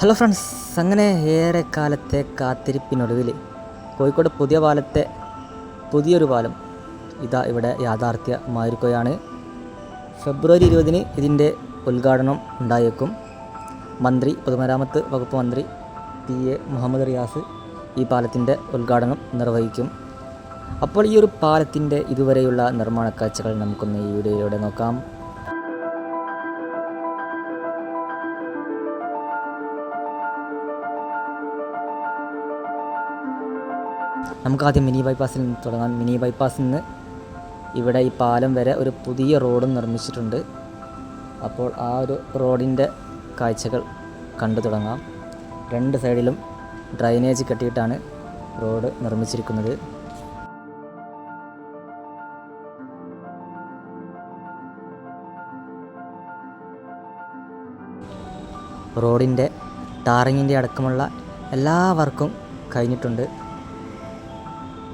Hello friends അങ്ങനെ ഏറെ കാലത്തെ കാത്തിരിപ്പിനൊടുവിൽ കോഴിക്കോട് പുതിയ പാലത്തെ പുതിയൊരു പാലം ഇതാ ഇവിടെ യാഥാർത്ഥ്യമായിരിക്കുകയാണ്. ഫെബ്രുവരി ഇരുപതിന് ഇതിന്റെ ഉദ്ഘാടനം ഉണ്ടായേക്കും. മന്ത്രി പൊതുമരാമത്ത് വകുപ്പ് മന്ത്രി പി എ മുഹമ്മദ് റിയാസ് ഈ പാലത്തിന്റെ ഉദ്ഘാടനം നിർവഹിക്കും. അപ്പോൾ ഈ ഒരു പാലത്തിന്റെ ഇതുവരെയുള്ള നിർമ്മാണ കാഴ്ചകൾ നമുക്കൊന്ന് ഈ വീഡിയോയിലൂടെ നോക്കാം. നമുക്ക് ആദ്യം മിനി ബൈപ്പാസിൽ നിന്ന് തുടങ്ങാം. മിനി ബൈപ്പാസിൽ നിന്ന് ഇവിടെ ഈ പാലം വരെ ഒരു പുതിയ റോഡ് നിർമ്മിച്ചിട്ടുണ്ട്. അപ്പോൾ ആ ഒരു റോഡിന്റെ കാഴ്ചകൾ കണ്ടു തുടങ്ങാം. രണ്ട് സൈഡിലും ഡ്രൈനേജ് കെട്ടിയിട്ടാണ് റോഡ് നിർമ്മിച്ചിരിക്കുന്നത്. റോഡിന്റെ ടാറിങ്ങിന്റെ അടക്കമുള്ള എല്ലാ വർക്കും കഴിഞ്ഞിട്ടുണ്ട്.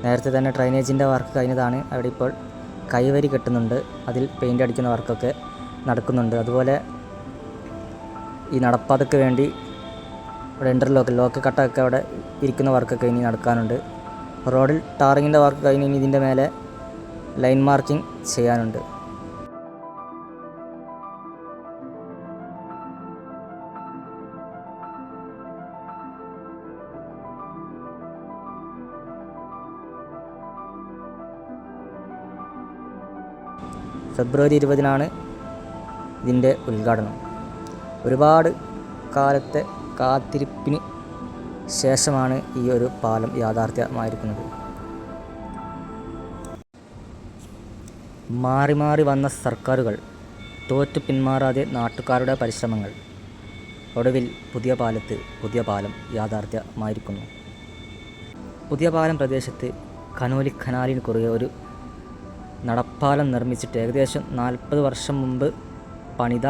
നേരത്തെ തന്നെ ഡ്രൈനേജിന്റെ വർക്ക് കഴിഞ്ഞതാണ്. അവിടെ ഇപ്പോൾ കൈവരി കെട്ടുന്നുണ്ട്. അതിൽ പെയിന്റ് അടിക്കുന്ന വർക്കൊക്കെ നടക്കുന്നുണ്ട്. അതുപോലെ ഈ നടപ്പാതയ്ക്ക് വേണ്ടി ഇവിടെ ഇന്റർലോക്ക് ലോക്ക് കട്ടൊക്കെ അവിടെ ഇരിക്കുന്ന വർക്കൊക്കെ ഇനി നടക്കാനുണ്ട്. റോഡിൽ ടാറിങ്ങിന്റെ വർക്ക് കഴിഞ്ഞ് ഇനി ഇതിന്റെ മേലെ ലൈൻ മാർക്കിംഗ് ചെയ്യാനുണ്ട്. ഫെബ്രുവരി ഇരുപതിനാണ് ഇതിന്റെ ഉദ്ഘാടനം. ഒരുപാട് കാലത്തെ കാത്തിരിപ്പിന് ശേഷമാണ് ഈ ഒരു പാലം യാഥാർത്ഥ്യമായിരിക്കുന്നത്. മാറി മാറി വന്ന സർക്കാരുകൾ തോറ്റു പിന്മാറാതെ നാട്ടുകാരുടെ പരിശ്രമങ്ങൾ ഒടുവിൽ പുതിയ പാലത്ത് പുതിയ പാലം യാഥാർത്ഥ്യമായിരിക്കുന്നു. പുതിയ പാലം പ്രദേശത്ത് കനോലി കനാലിന് കുറുകെ ഒരു നടപ്പാലം നിർമ്മിച്ചിട്ട് ഏകദേശം നാൽപ്പത് വർഷം മുമ്പ് പണിത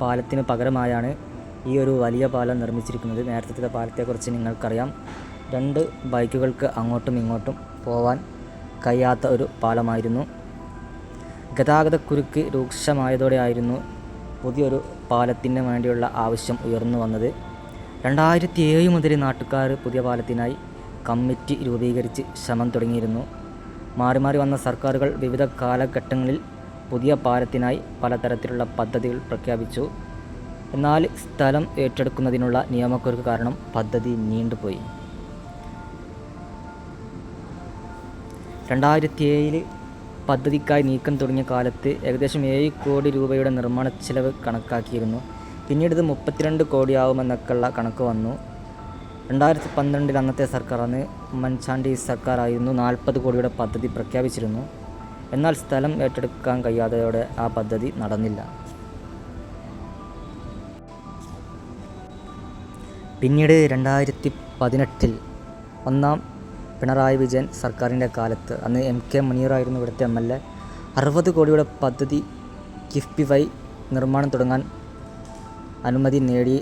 പാലത്തിന് പകരമായാണ് ഈ ഒരു വലിയ പാലം നിർമ്മിച്ചിരിക്കുന്നത്. നേരത്തെ പാലത്തെക്കുറിച്ച് നിങ്ങൾക്കറിയാം. രണ്ട് ബൈക്കുകൾക്ക് അങ്ങോട്ടും ഇങ്ങോട്ടും പോവാൻ കഴിയാത്ത ഒരു പാലമായിരുന്നു. ഗതാഗതക്കുരുക്ക് രൂക്ഷമായതോടെയായിരുന്നു പുതിയൊരു പാലത്തിന് വേണ്ടിയുള്ള ആവശ്യം ഉയർന്നു വന്നത്. രണ്ടായിരത്തി ഏഴ് മുതൽ നാട്ടുകാർ പുതിയ പാലത്തിനായി കമ്മിറ്റി രൂപീകരിച്ച് ശ്രമം തുടങ്ങിയിരുന്നു. മാറി മാറി വന്ന സർക്കാരുകൾ വിവിധ കാലഘട്ടങ്ങളിൽ പുതിയ പാലത്തിനായി പലതരത്തിലുള്ള പദ്ധതികൾ പ്രഖ്യാപിച്ചു. എന്നാൽ സ്ഥലം ഏറ്റെടുക്കുന്നതിനുള്ള നിയമക്കുരുക്ക് കാരണം പദ്ധതി നീണ്ടുപോയി. രണ്ടായിരത്തി ഏഴിൽ പദ്ധതിക്കായി നീക്കം തുടങ്ങിയ കാലത്ത് ഏകദേശം ഏഴ് കോടി രൂപയുടെ നിർമ്മാണ ചെലവ് കണക്കാക്കിയിരുന്നു. പിന്നീട് ഇത് മുപ്പത്തിരണ്ട് കോടിയാവുമെന്നൊക്കെയുള്ള കണക്ക് വന്നു. രണ്ടായിരത്തി പന്ത്രണ്ടിൽ അന്നത്തെ സർക്കാർ അന്ന് ഉമ്മൻചാണ്ടി സർക്കാരായിരുന്നു. നാൽപ്പത് കോടിയുടെ പദ്ധതി പ്രഖ്യാപിച്ചിരുന്നു. എന്നാൽ സ്ഥലം ഏറ്റെടുക്കാൻ കഴിയാതെയോടെ ആ പദ്ധതി നടന്നില്ല. പിന്നീട് രണ്ടായിരത്തി പതിനെട്ടിൽ ഒന്നാം പിണറായി വിജയൻ സർക്കാരിന്റെ കാലത്ത് അന്ന് എം കെ മുനീറായിരുന്നു ഇവിടുത്തെ എം എൽ എ. അറുപത് കോടിയുടെ പദ്ധതി കിഫ്ബി വൈ നിർമ്മാണം തുടങ്ങാൻ അനുമതി നേടി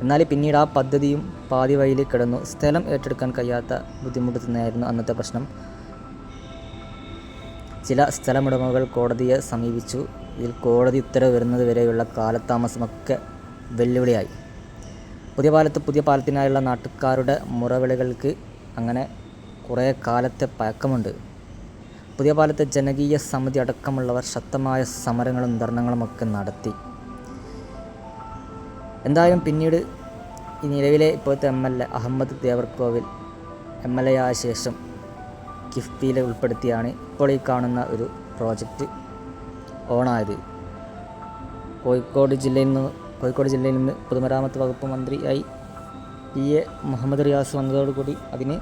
എന്നാൽ പിന്നീട് ആ പദ്ധതിയും പാതി വഴിയിൽ കിടന്നു. സ്ഥലം ഏറ്റെടുക്കാൻ കഴിയാത്ത ബുദ്ധിമുട്ട് തന്നെയായിരുന്നു അന്നത്തെ പ്രശ്നം. ചില സ്ഥലമുടമകൾ കോടതിയെ സമീപിച്ചു. ഇതിൽ കോടതി ഉത്തരവ് വരുന്നത് വരെയുള്ള കാലതാമസമൊക്കെ വെല്ലുവിളിയായി. പുതിയ പാലത്ത് പുതിയ പാലത്തിനായുള്ള നാട്ടുകാരുടെ മുറവിളികൾക്ക് അങ്ങനെ കുറേ കാലത്തെ പഴക്കമുണ്ട്. പുതിയ പാലത്തെ ജനകീയ സമിതി അടക്കമുള്ളവർ ശക്തമായ സമരങ്ങളും ധർണങ്ങളുമൊക്കെ നടത്തി. എന്തായാലും പിന്നീട് ഈ നിലവിലെ ഇപ്പോഴത്തെ M L A Ahammed Devarkovil M L A ആയ ശേഷം കിഫ്ബിയിൽ ഉൾപ്പെടുത്തിയാണ് ഇപ്പോൾ ഈ കാണുന്ന ഒരു പ്രോജക്റ്റ് ഓണായത്. കോഴിക്കോട് ജില്ലയിൽ നിന്ന് കോഴിക്കോട് ജില്ലയിൽ നിന്ന് പൊതുമരാമത്ത് വകുപ്പ് മന്ത്രിയായി പി എ മുഹമ്മദ് റിയാസ് വന്നതോടുകൂടി അതിന്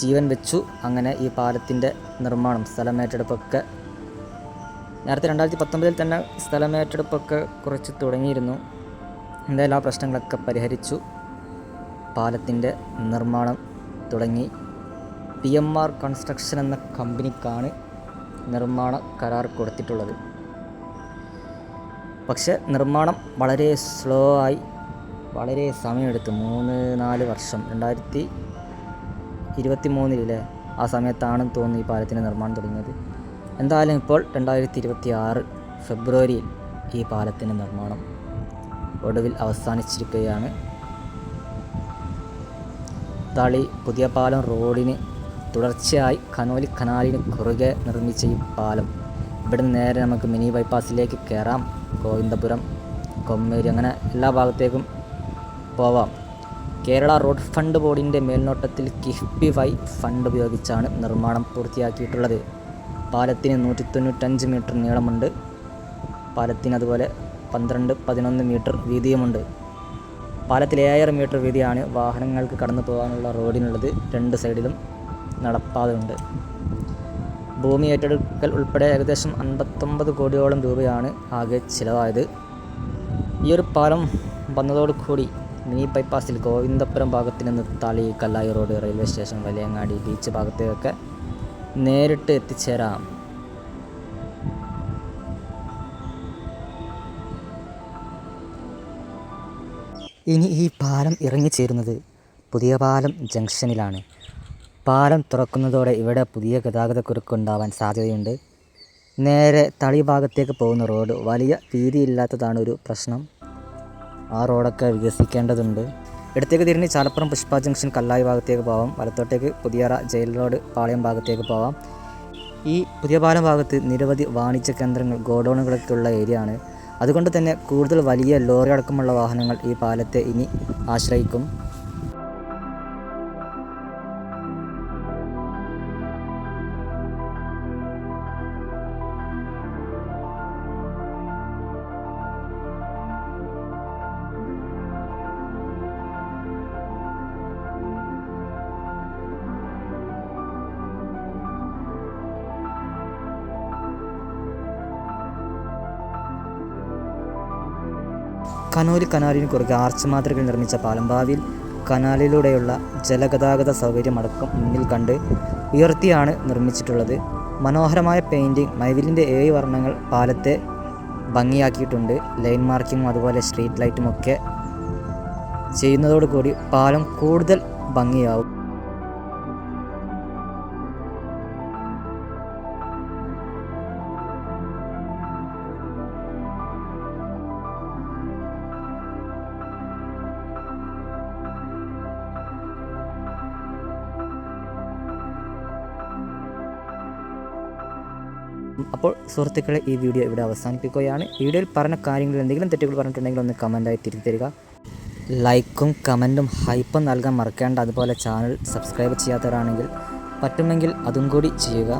ജീവൻ വെച്ചു. അങ്ങനെ ഈ പാലത്തിന്റെ നിർമ്മാണം സ്ഥലമേറ്റെടുപ്പൊക്കെ നേരത്തെ രണ്ടായിരത്തി പത്തൊമ്പതിൽ തന്നെ സ്ഥലമേറ്റെടുപ്പൊക്കെ കുറച്ച് തുടങ്ങിയിരുന്നു. എന്തായാലും ആ പ്രശ്നങ്ങളൊക്കെ പരിഹരിച്ചു. പാലത്തിന്റെ നിർമ്മാണം തുടങ്ങി. പി എം ആർ കൺസ്ട്രക്ഷൻ എന്ന കമ്പനിക്കാണ് നിർമ്മാണ കരാർ കൊടുത്തിട്ടുള്ളത്. പക്ഷേ നിർമ്മാണം വളരെ സ്ലോ ആയി വളരെ സമയമെടുത്തു. മൂന്ന് നാല് വർഷം. രണ്ടായിരത്തി ഇരുപത്തി മൂന്നിലല്ലേ ആ സമയത്താണ് തോന്നുന്നു ഈ പാലത്തിന്റെ നിർമ്മാണം തുടങ്ങിയത്. എന്തായാലും ഇപ്പോൾ രണ്ടായിരത്തി ഇരുപത്തി ആറ് ഫെബ്രുവരിയിൽ ഈ പാലത്തിന്റെ നിർമ്മാണം ഒടുവിൽ അവസാനിച്ചിരിക്കുകയാണ്. തളി പുതിയ പാലം റോഡിന് തുടർച്ചയായി കനോലി കനാലിന് കുറുകെ നിർമ്മിച്ച ഈ പാലം. ഇവിടെ നിന്ന് നേരെ നമുക്ക് മിനി ബൈപ്പാസിലേക്ക് കയറാം. ഗോവിന്ദപുരം കൊമ്മേരി അങ്ങനെ എല്ലാ ഭാഗത്തേക്കും പോവാം. കേരള റോഡ് ഫണ്ട് ബോർഡിന്റെ മേൽനോട്ടത്തിൽ കിഫ്ബി വൈ ഫണ്ട് ഉപയോഗിച്ചാണ് നിർമ്മാണം പൂർത്തിയാക്കിയിട്ടുള്ളത്. പാലത്തിന് നൂറ്റി തൊണ്ണൂറ്റഞ്ച് മീറ്റർ നീളമുണ്ട്. പാലത്തിന് അതുപോലെ പന്ത്രണ്ട് പതിനൊന്ന് മീറ്റർ വീതിയുമുണ്ട്. പാലത്തിൽ ഏഴര മീറ്റർ വീതിയാണ് വാഹനങ്ങൾക്ക് കടന്നു പോകാനുള്ള റോഡിനുള്ളത്. രണ്ട് സൈഡിലും നടപ്പാതയുണ്ട്. ഭൂമി ഏറ്റെടുക്കൽ ഉൾപ്പെടെ ഏകദേശം അൻപത്തൊമ്പത് കോടിയോളം രൂപയാണ് ആകെ ചിലവായത്. ഈ ഒരു പാലം വന്നതോടുകൂടി മിനി ബൈപ്പാസിൽ ഗോവിന്ദപുരം ഭാഗത്ത് നിന്ന് Thali Kallai road railway station Valiyangadi beach ഭാഗത്തേക്കൊക്കെ നേരിട്ട് എത്തിച്ചേരാം. ഇനി ഈ പാലം ഇറങ്ങിച്ചേരുന്നത് പുതിയ പാലം ജംഗ്ഷനിലാണ്. പാലം തുറക്കുന്നതോടെ ഇവിടെ പുതിയ ഗതാഗതക്കുരുക്ക് ഉണ്ടാവാൻ സാധ്യതയുണ്ട്. നേരെ തളി ഭാഗത്തേക്ക് പോകുന്ന റോഡ് വലിയ വീതിയില്ലാത്തതാണ് ഒരു പ്രശ്നം. ആ റോഡൊക്കെ വികസിക്കേണ്ടതുണ്ട്. ഇടത്തേക്ക് തിരിഞ്ഞ് ചാലപ്പുറം പുഷ്പ ജംഗ്ഷൻ കല്ലായി ഭാഗത്തേക്ക് പോവാം. വലത്തോട്ടേക്ക് പുതിയറ ജയിൽ റോഡ് പാളയം ഭാഗത്തേക്ക് പോവാം. ഈ പുതിയ പാലം ഭാഗത്ത് നിരവധി വാണിജ്യ കേന്ദ്രങ്ങൾ ഗോഡൗണുകളൊക്കെ ഉള്ള ഏരിയ ആണ് അതുകൊണ്ട് തന്നെ കൂടുതൽ വലിയ ലോറി അടക്കമുള്ള വാഹനങ്ങൾ ഈ പാലത്തെ ഇനി ആശ്രയിക്കും. കനോലി കനാലിന് കുറുകെ ആർച്ച് മാതൃകയിൽ നിർമ്മിച്ച പാലം ഭാവിയിൽ കനാലിലൂടെയുള്ള ജലഗതാഗത സൗകര്യമടക്കം മുന്നിൽ കണ്ട് ഉയർത്തിയാണ് നിർമ്മിച്ചിട്ടുള്ളത്. മനോഹരമായ പെയിന്റിങ് മൈവിലിന്റെ ഏഴ് വർണങ്ങൾ പാലത്തെ ഭംഗിയാക്കിയിട്ടുണ്ട്. ലൈൻ മാർക്കിങ്ങും അതുപോലെ സ്ട്രീറ്റ് ലൈറ്റും ഒക്കെ ചെയ്യുന്നതോടുകൂടി പാലം കൂടുതൽ ഭംഗിയാവും. അപ്പോൾ സുഹൃത്തുക്കളെ ഈ വീഡിയോ ഇവിടെ അവസാനിപ്പിക്കുകയാണ്. വീഡിയോയിൽ പറഞ്ഞ കാര്യങ്ങളിൽ എന്തെങ്കിലും തെറ്റുകൾ പറഞ്ഞിട്ടുണ്ടെങ്കിൽ ഒന്ന് കമന്റായി തിരിച്ചു തരിക ലൈക്കും കമന്റും ഹൈപ്പും നൽകാൻ മറക്കേണ്ട. അതുപോലെ ചാനൽ സബ്സ്ക്രൈബ് ചെയ്യാത്തവരാണെങ്കിൽ പറ്റുമെങ്കിൽ അതും കൂടി ചെയ്യുക.